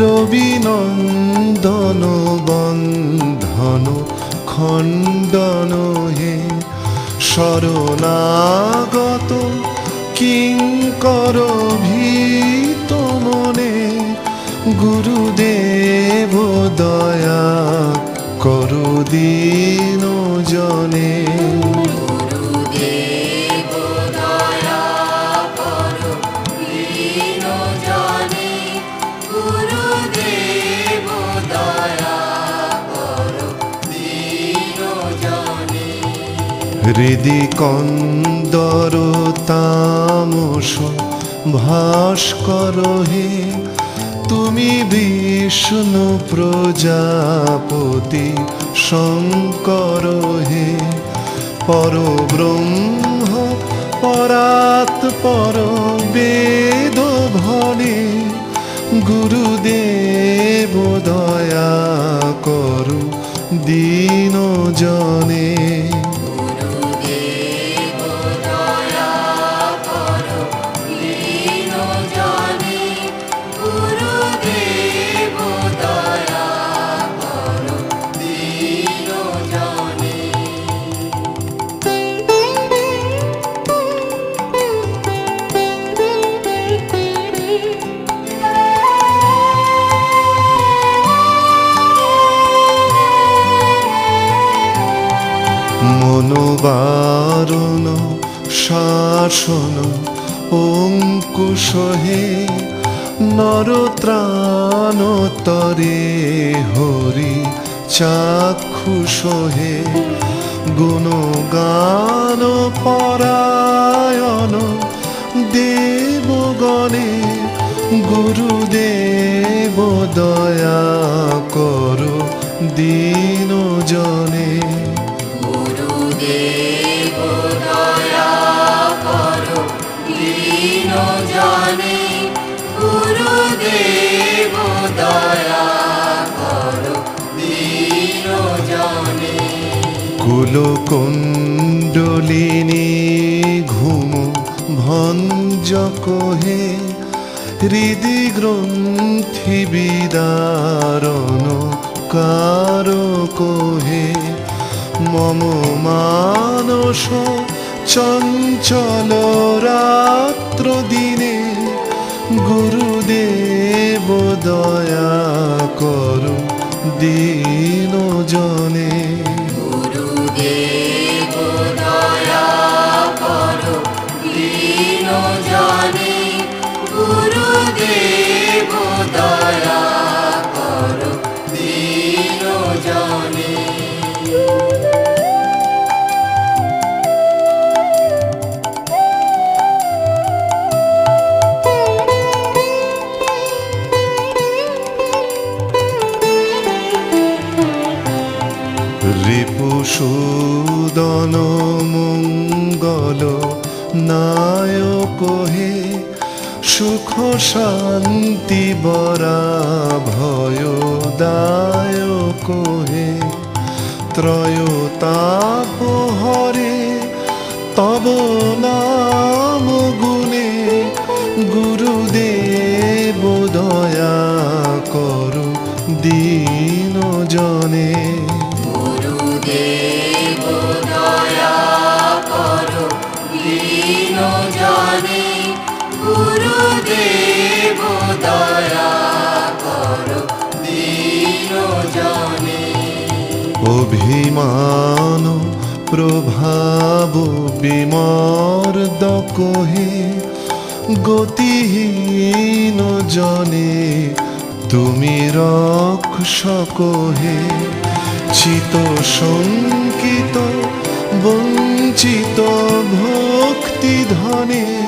রবিনন্দন বন্ধন খণ্ডন হে শরণাগত কিঙ্কর ভীত মনে গুরুদেব দয়া করু দিন জনে। হৃদি কন্দর তামস, ভাস্কর হে, তুমি বিষ্ণু প্রজাপতি শঙ্কর হে। পরব্রহ্ম পরাৎ পর বেদ ভনে, গুরুদেব দয়া করু দীন জনে মনোবারণ, শাসন অঙ্কুশ হে নরত্রাণ তরে হরি চাক্ষুষ হে গুণগান পরায়ণ দেবগণে গুরুদেব দয়া করো দীন জনে কুলকুণ্ডলিনী ঘুম ভঞ্জক হে হৃদি গ্রন্থি বিদারণ কারক হে মম মানস চঞ্চল রাত্র দিনে গুরুদেব দয়া করু দীন জনে শান্তি বরা ভয় দায়ক হে ত্রয়তাপ হরে, তব নাম গুণে গুরুদেব দয়া করু দীন জনে। গুরুদেব দয়া করো দীন জনে। গুরুদেব অভিমান প্রভাব বিমর্দক হে গতিহীন জনে তুমি রক্ষক হে চিত শঙ্কিত বঞ্চিত ভক্তি ধনে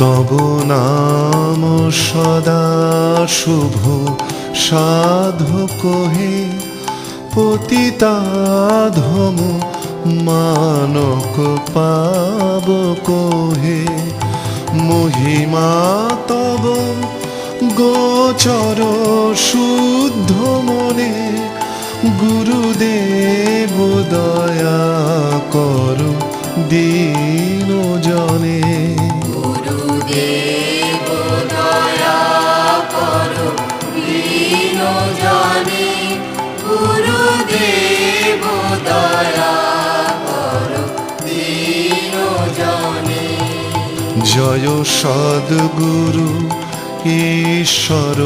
তব নাম সদা শুভ সাধক হে পতিতাধম মানক পাব কোহে। মহিমা তব গোচর শুদ্ধ মনে, গুরুদেব দয়া কর দীন জনে গুরুদেব দয়া করো দীন জনে জনে জয় ঈশ্বর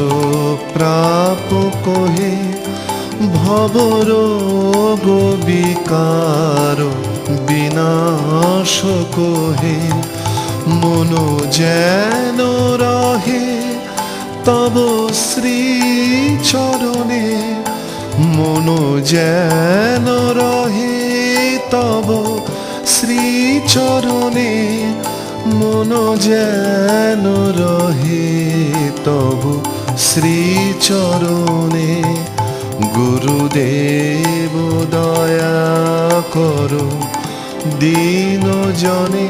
প্রাপক হে ভবর বিকার বিনাশ হে মন যেন রহে, তব শ্রী চরণে মন যেন রহে, তব শ্রী চরণে মন যেন রহে, তব শ্রী চরণে গুরুদেব দয়া করো দীন জনে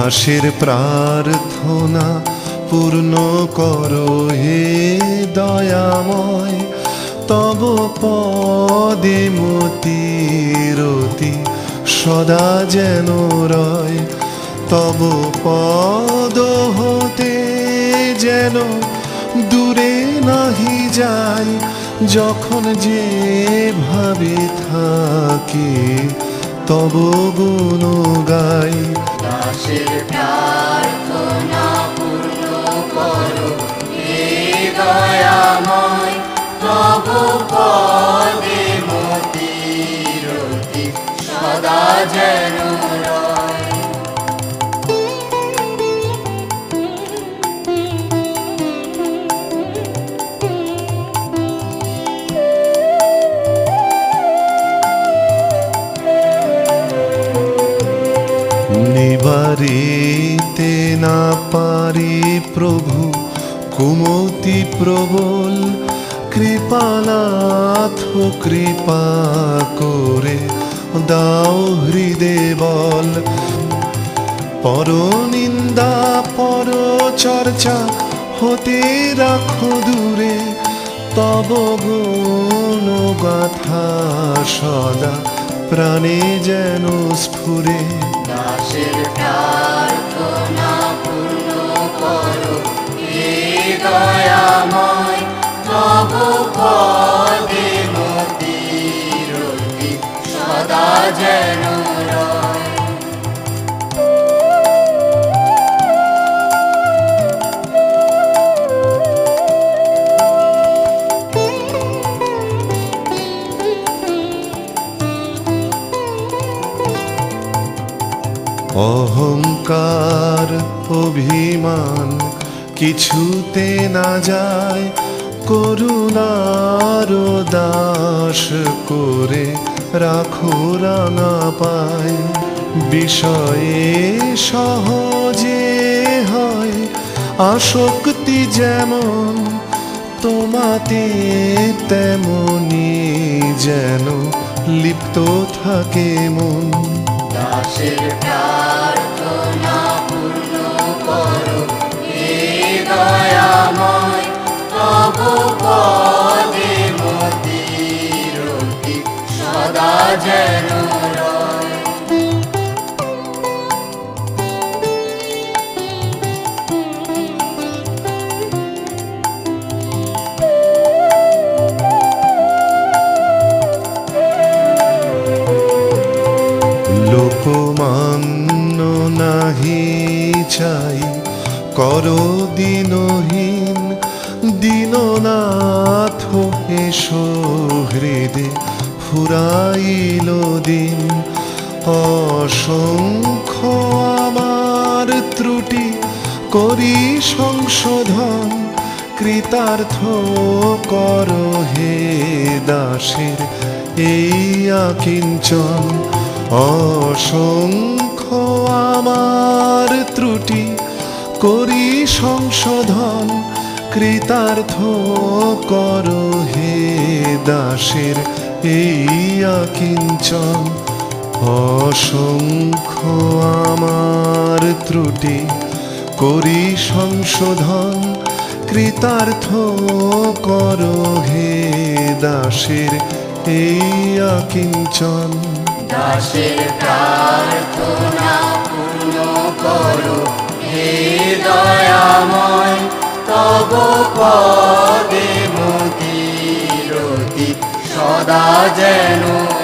দাসের প্রার্থনা পূর্ণ করো হে দয়াময়। তব পদে মতিরতি সদা যেন রয়। তব পদ হতে যেন দূরে নাহি যায় যখন যে ভাবে থাকি, তব গুণ গাই। দাসের প্রার্থনা পূর্ণ করো। হে দয়াময় তব পদে মতিরতি সদা যেন প্রভু, কুমতি প্রবল, কৃপানাথ কৃপা করে দাও হৃদে বল। পর নিন্দা পর চর্চা হতে রাখো দূরে, তব গুণ গাথা সদা প্রাণে যেন স্ফুরে। দাসের প্রার্থনা করো হে দয়াময় তব পদে অভিমান কিছুতে না যায়, করুণার দাস করে রাখো রাঙা পায়। বিষয়ে সহজে হয়, আসক্তি যেমন তোমাতে, তেমনি যেন লিপ্ত থাকে মন। দাসের প্রার্থনা করো। হে দয়াময় তব পদে সদা যেন ফুরাইল দিন। অসংখ্য আমার ত্রুটি করি সংশোধন। কৃতার্থ কর হে দাসের এই আকিঞ্চন। অসংখ্য আমার ত্রুটি করি সংশোধন। কৃতার্থ কর হে দাসের এই আকিঞ্চন অসংখ্য আমার ত্রুটি। করি সংশোধন, কৃতার্থ কর হে দাসের এই আকিঞ্চন দাসের প্রার্থনা পূর্ণ করো হে দয়াময়, তব পদে মতিরতি সদা যেন